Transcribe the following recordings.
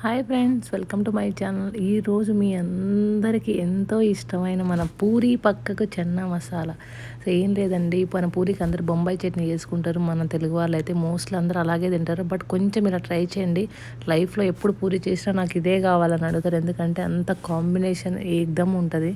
Hi friends welcome to my channel. ఈరోజు మీ అందరికీ ఎంతో ఇష్టమైన మన పూరి పక్కకు చెన్న మసాలా. సో ఏం లేదండి మన పూరికి అందరు బొంబాయి చట్నీ చేసుకుంటారు. మన తెలుగు వాళ్ళు అయితే మోస్ట్లీ అందరూ అలాగే తింటారు. బట్ కొంచెం ఇలా ట్రై చేయండి. లైఫ్లో ఎప్పుడు పూరి చేసినా నాకు ఇదే కావాలని అడుగుతారు. ఎందుకంటే అంత కాంబినేషన్ ఏదమ్ ఉంటుంది.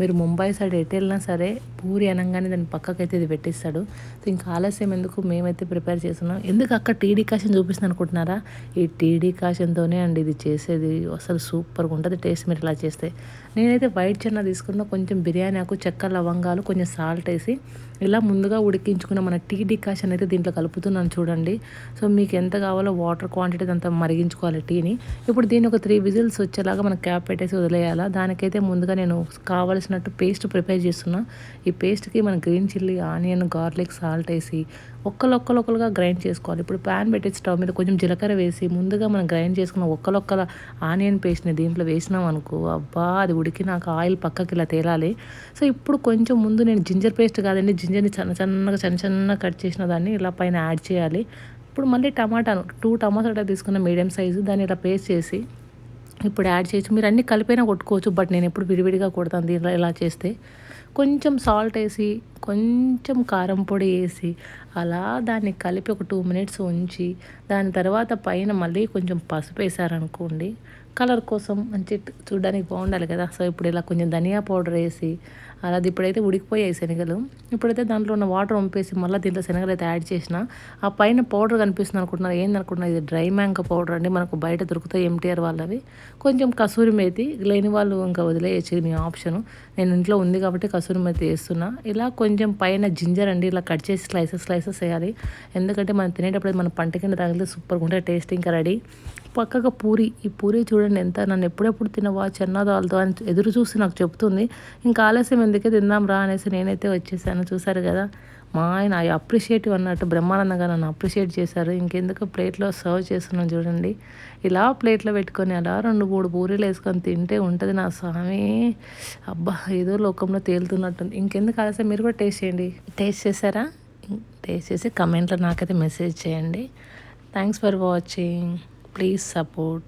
మీరు ముంబై సైడ్ ఎటు వెళ్ళినా సరే పూరి అనగానే దాని పక్కకైతే ఇది పెట్టిస్తాడు. సో ఇంకా ఆలస్యం ఎందుకు? మేమైతే ప్రిపేర్ చేస్తున్నాం. ఎందుకు అక్కడ టీడీ కాషన్ చూపిస్తాను అనుకుంటున్నారా ఈ టీడీ కాషన్తోనే అండి ఇది చేసేది అసలు సూపర్గా ఉంటుంది టేస్ట్ మీరు ఇలా చేస్తే. నేనైతే వైట్ చెన్న తీసుకున్న కొంచెం బిర్యానీ ఆకు చెక్క లవంగాలు కొంచెం సాల్ట్ వేసి ఇలా ముందుగా ఉడికించుకున్న మన టీ డికాషన్ అయితే దీంట్లో కలుపుతున్నాను చూడండి. సో మీకు ఎంత కావాలో వాటర్ క్వాంటిటీ అంతా మరిగించుకోవాలి టీని. ఇప్పుడు దీన్ని ఒక త్రీ విజిల్స్ వచ్చేలాగా మనం క్యాప్ పెట్టేసి వదిలేయాలా? దానికైతే ముందుగా నేను కావలసినట్టు పేస్ట్ ప్రిపేర్ చేస్తున్నా. ఈ పేస్ట్కి మన green chilli onion garlic salt వేసి ఒక్కలొక్కలొక్కలుగా గ్రైండ్ చేసుకోవాలి. ఇప్పుడు ప్యాన్ పెట్టి స్టవ్ మీద కొంచెం జీలకర్ర వేసి ముందుగా మనం గ్రైండ్ చేసుకున్న ఒక్కలొక్కల ఆనియన్ పేస్ట్ని దీంట్లో వేసినాం అనుకో అబ్బా అది ఉడికి నాకు ఆయిల్ పక్కకి ఇలా తేలాలి. సో ఇప్పుడు కొంచెం ముందు నేను జింజర్ పేస్ట్ కాదండి జింజర్ని చిన్న చిన్నగా చిన్న చిన్నగా కట్ చేసిన దాన్ని ఇలా పైన యాడ్ చేయాలి. ఇప్పుడు మళ్ళీ టమాటాను టూ టమాటా తీసుకున్న మీడియం సైజు దాన్ని ఇలా పేస్ట్ చేసి ఇప్పుడు యాడ్ చేయొచ్చు. మీరు అన్నీ కలిపైనా కొట్టుకోవచ్చు బట్ నేను ఎప్పుడు విడివిడిగా కొడతాను దీనిలో ఇలా చేస్తే. కొంచెం సాల్ట్ వేసి కొంచెం కారం పొడి వేసి అలా దాన్ని కలిపి ఒక టూ మినిట్స్ ఉంచి దాని తర్వాత పైన మళ్ళీ కొంచెం పసుపు వేసారనుకోండి కలర్ కోసం మంచి చూడడానికి బాగుండాలి కదా. సో ఇప్పుడు ఇలా కొంచెం ధనియా పౌడర్ వేసి అలా ఇప్పుడైతే ఉడికిపోయాయి శనగలు. ఇప్పుడైతే దాంట్లో ఉన్న వాటర్ వంపేసి మళ్ళీ దీంట్లో శనగలు అయితే యాడ్ చేసిన ఆ పైన పౌడర్ కనిపిస్తుంది అనుకుంటున్నారు. ఏందనుకుంటున్నారు ఇది డ్రై మ్యాంగ పౌడర్ అండి. మనకు బయట దొరుకుతాయి ఎంటీఆర్ వాళ్ళవి. కొంచెం కసూరి మేతి లేని వాళ్ళు ఇంకా వదిలేయచ్చు మీ ఆప్షను. నేను ఇంట్లో ఉంది కాబట్టి కసూరి మేతి వేస్తున్నా. ఇలా కొంచెం కొంచెం పైన జింజర్ అండి ఇలా కట్ చేసి స్లైసెస్ స్లైసెస్ వేయాలి. ఎందుకంటే మనం తినేటప్పుడు మన పంట కింద తగిలితే సూపర్గా ఉంటుంది టేస్ట్ ఇంకా రెడీ. పక్కగా పూరి. ఈ పూరి చూడండి ఎంత నన్ను ఎప్పుడెప్పుడు తినవా చెన్నదాలతో అని ఎదురు చూసి నాకు చెప్తుంది. ఇంకా ఆలస్యం ఎందుకే తిందాం రా అనేసి నేనైతే వచ్చేసాను. చూసారు కదా? మా ఆయన ఐ అప్రిషియేటివ్ అన్నట్టు బ్రహ్మానందంగా నన్ను అప్రిషియేట్ చేశారు. ఇంకెందుకు ప్లేట్లో సర్వ్ చేస్తున్నాను చూడండి. ఇలా ప్లేట్లో పెట్టుకొని అలా రెండు మూడు పూరీలు వేసుకొని తింటే ఉంటుంది నా స్వామి. అబ్బా ఏదో లోకంలో తేలుతున్నట్టుంది. ఇంకెందుకు ఆలస్యం? మీరు కూడా టేస్ట్ చేయండి. టేస్ట్ చేశారా? టేస్ట్ చేసి కమెంట్లో నాకైతే మెసేజ్ చేయండి. Thanks for watching. Please support.